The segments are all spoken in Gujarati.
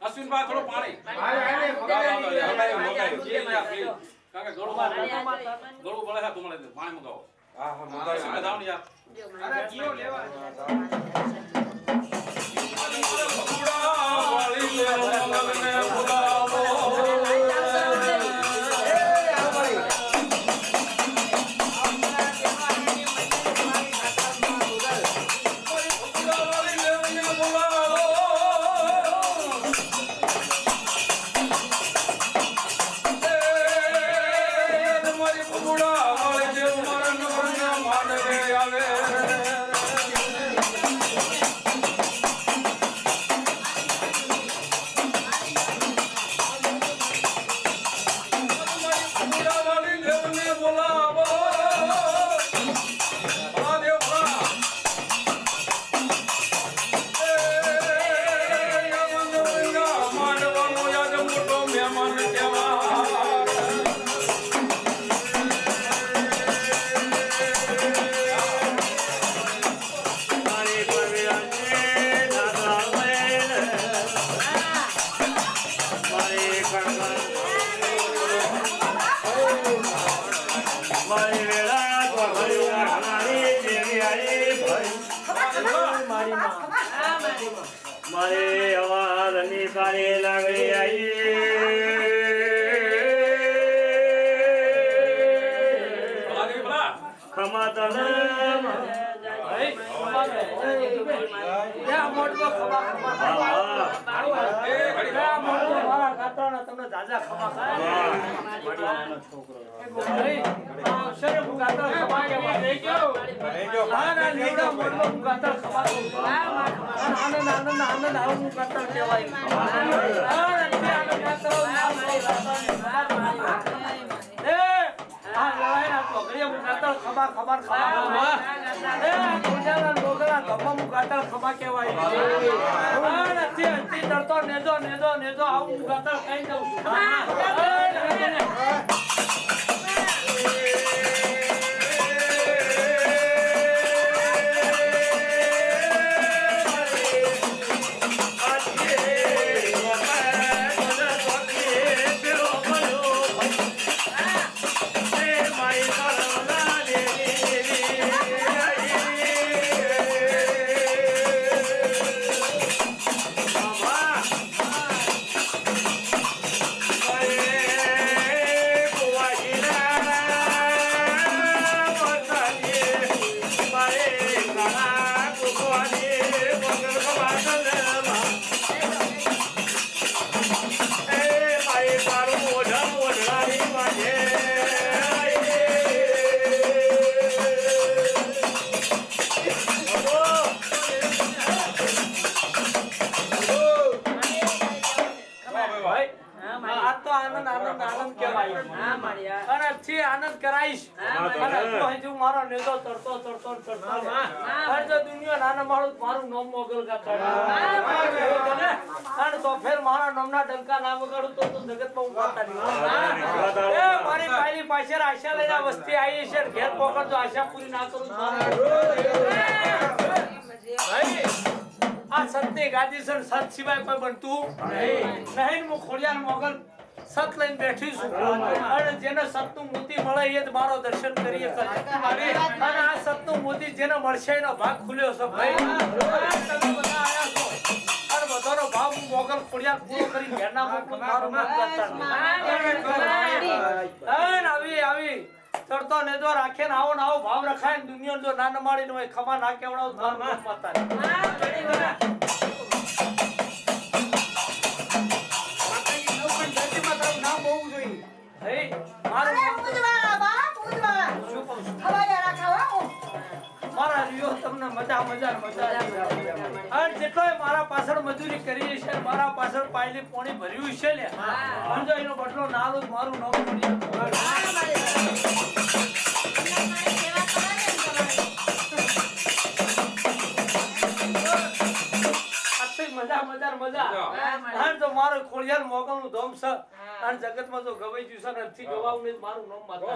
અશ્વિન અશ્વિનભાઈ થોડું પાણી. કાકા ગળું ગળું પડે તમારે પાણી મગાવો. હા હા મગાવો ને અમારે અવારની સારી લાગણી આવી. ખમા તમને છોકરો અક્ષરે મુકાતર ખવાય લઈ ગયો હા ખબર લઈ ગયો મોટો મુકાતર ખવાતો આનંદ આનંદ આનંદ ખબર મુકાતર કહેવાય ખબર ખબર ખબર ખબર કેવાય નથી ડરતો નેજો નેજો નેજો આવું મુકાતર ખાઈ દઉં よいしょ。મારો નેતો તરતો તરતો તરતો હર જો દુનિયા નાના મારું મારું નામ મોગલ ગાતા અને તો ફેર મારા નામના ડંકા ના વગાડું તો તો જગતમાં હું નહીં એ મારી પાયલી પાછળ આશા લઈને વસ્તી આવી છે ઘેર પકડજો આશા પૂરી ના કરું તો મારે- ભાઈ, આ સત્ય ગાદી સર સત સિવાય કોઈ બનતું નહીં નહીં હું ખોડિયાર મોગલ સત લઈને બેઠી છું. અને જેને સતનું મોતી મળે એ જ મારો દર્શન કરીએ. અને આ સતનું મોતી જેને મળશે એનો ભાગ ખુલ્યો છે ભાઈ. તમે બધા આયા છો. અને બધાનો ભાવ હું મોગલ ખોડિયાર પૂરો કરી ઘેરના મોકલું મારું નામ કરતા આવી આવી. ચડતો નેજો રાખે ને આવો ને આવો ભાવ રખાય ને દુનિયા જો ના નમાડી ને હોય ખમા ના કેવડાવ માતા મારા તમને મજા મજા મજા. અને જેટલોય મારા પાછળ મજૂરી કરી છે મારા પાછળ પાયલી પોણી ભર્યું છે લે. સમજો એનો બદલો નાલો મારું નામ મજા. અને તો મારો ખોળિયાલ મોગલનું ધોમ છે. અને જગતમાં જો ગવાઈ ગયું છે નથી ગવાવું મારું નામ માતા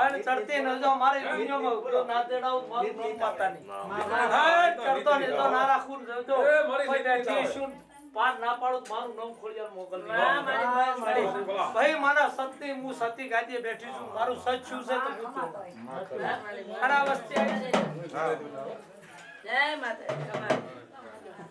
અને ચડતે ન જો મારે દુનિયામાં જો ના દેડાવું મારું નામ માતા નહીં હા, ચડતો ને તો ના રાખું જો કોઈ બેઠી શું પાર ના પાડું મારું નામ ખોળિયાલ મોગલ ભાઈ મારા સતની હું સતી ગાદીએ બેઠી છું મારું સચ શું છે તો પૂછો અને આ વસ્તી આવી. જય. માતા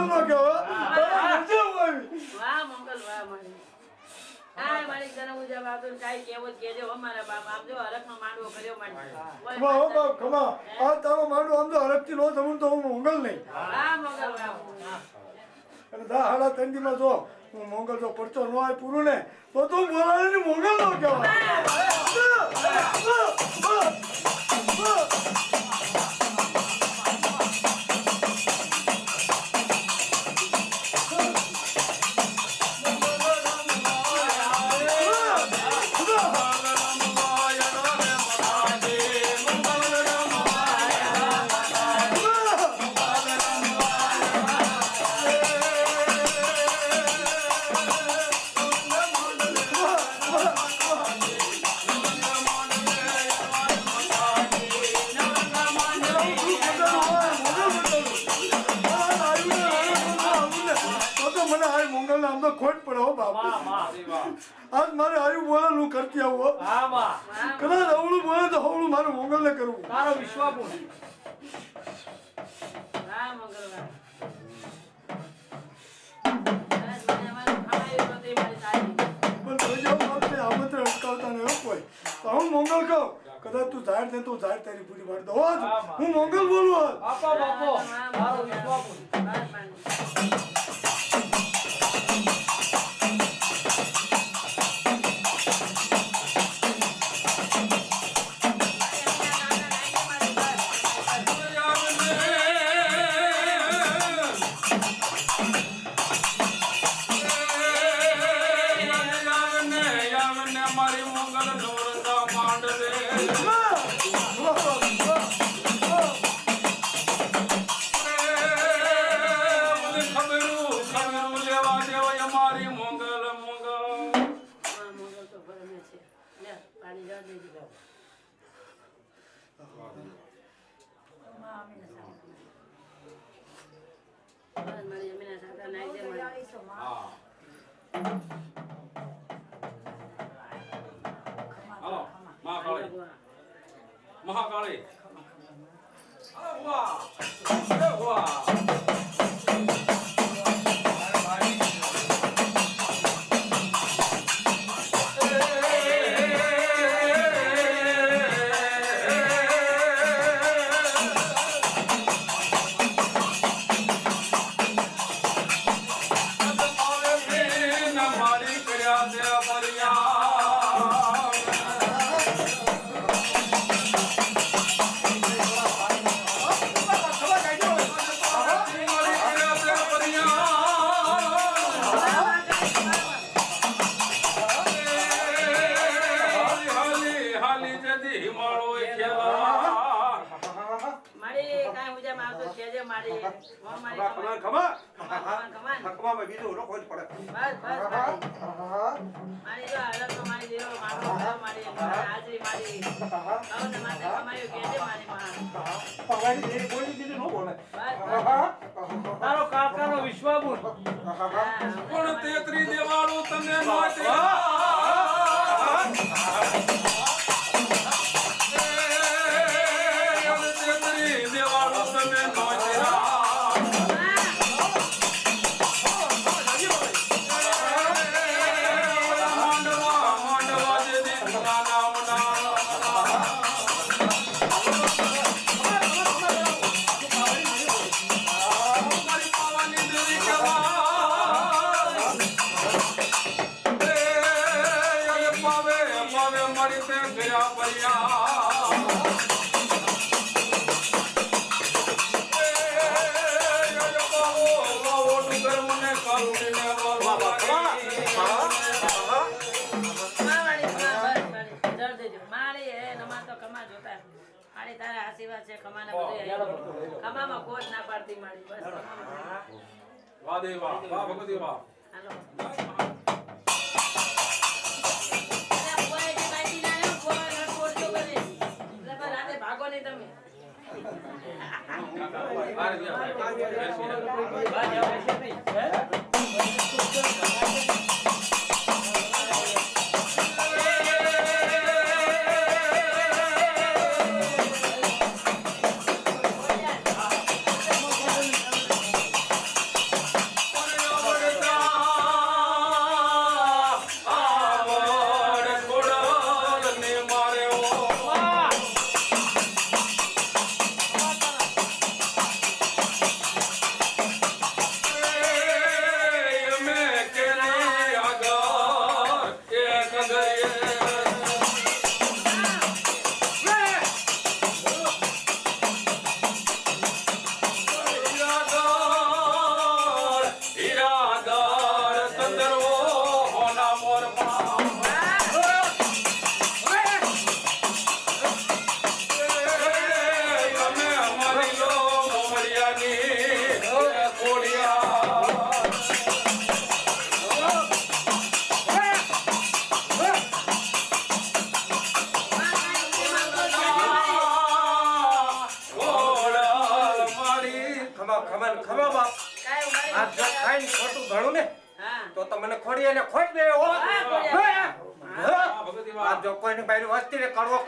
મોગલ નો કહેવા વાહ મોગલ વાહ મારી કાંઈ મારી તને પૂજામાં આવતું ને કાંઈ કહેવું જ કહેજો. હો બાપ આમ જો હરખનો માંડવો કર્યો હો. બાપ આ તારો માંડો આમ તો હરખથી નો થવું તો હું મોગલ નહીં. વાહ મંગલ વાહ અને દા હાડા જો હું મોગલ જો પડતો નો આય પૂરું ને તો તું બોલાવે ને મોગલ નો કહેવા આજ મારે હારું બોલે હું કરતી આવું હા. માં કદાચ અવળું બોલે તો અવળું મારું મંગલ ને કરવું. તારો વિશ્વાસ બોલ. બાપ હો તો હું મોંગલ કહું. કદાચ તું જાહેર દે તો હું તારી પૂરી પાડી દઉં હો હું મંગલ બોલું આજ. બાપો. મારો વિશ્વાસ મંગલ નવરંગા માંડવે વાહ! મહાકાળી મહાકાળી અરે વાહ અરે વાહ મારી કમાન કમાન કમાન બસ બસ મારી મારી જો મારી દેરો મારો દેરો મારી મારી હાજરી મારી કવને માથે કમાયું કહેજે મારી માં. તારો કાકાનો બોલ પણ તેત્રી દેવાળું તમે તેત્રી ગયા પર્યા મારી તારા આશીર્વાદ છે કમાના કમામાં કોટ ના પાડતી મારી બસ વાહ દેવા વાહ. ભગવતી હાલો. આ રીતે બા જાવ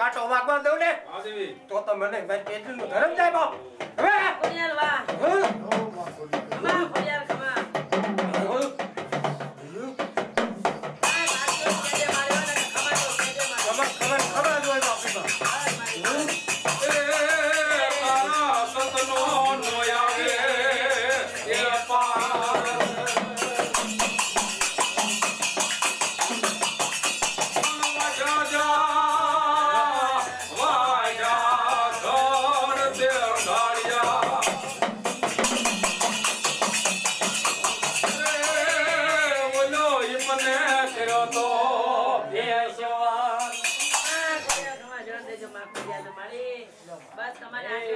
કાંટો વાગવા દઉં ને? તો તમને કેટલું ધરમ જાય બાપ.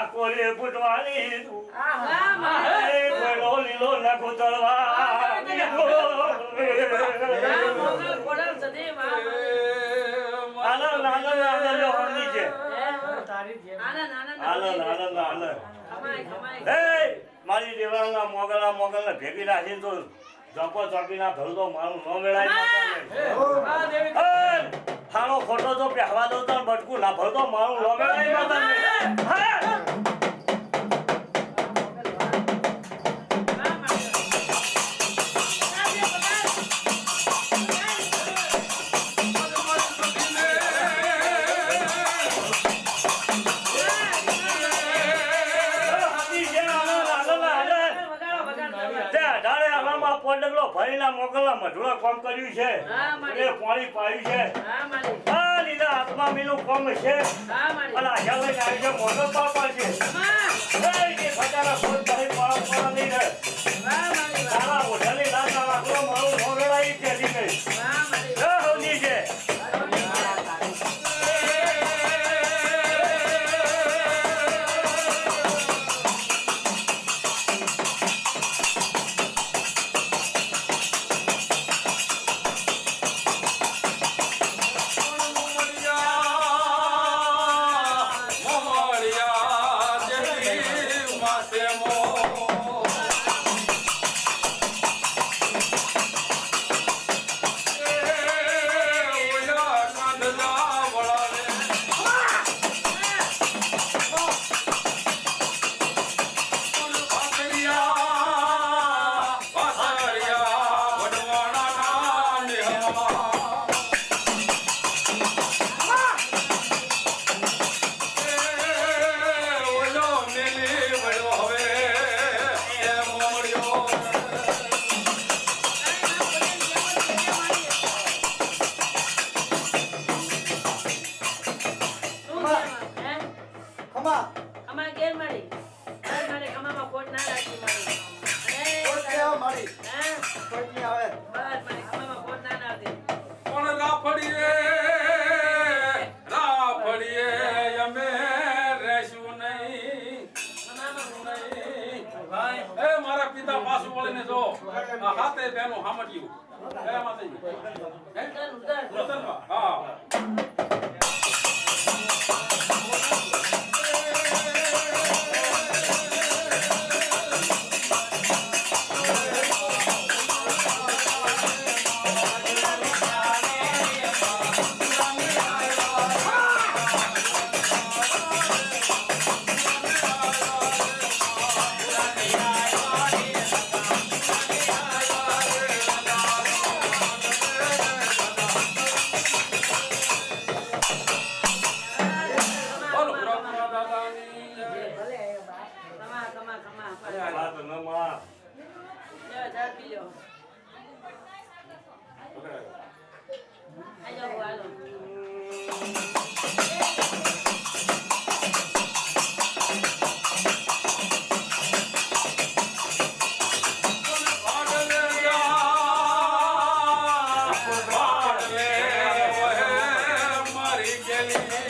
તળવા કોલે ફૂટવાની લીલો લીલો નખો તળવા મારી દેવાના મોગલા મોગલા ભેગી રાખી તો જપો ચોપી ના ધંધો મારું ન મેળાય હાણો ખોટો તો પહેવા દો તો બટકું ના ભરતો મારું ન મેળાય હરીના મોકલા મઢુડા કોમ કર્યું છે એ પાણી પાયું છે હા લીલા હાથમાં મેલું કોમ છે અને આશા આવી છે મોટો પાપા છે એ ફટારા ખોદ ભાઈ પાળા પાળા નહીં રહે તારા ઓઢાને how much લ્યો, ચા પી લ્યો. આઈ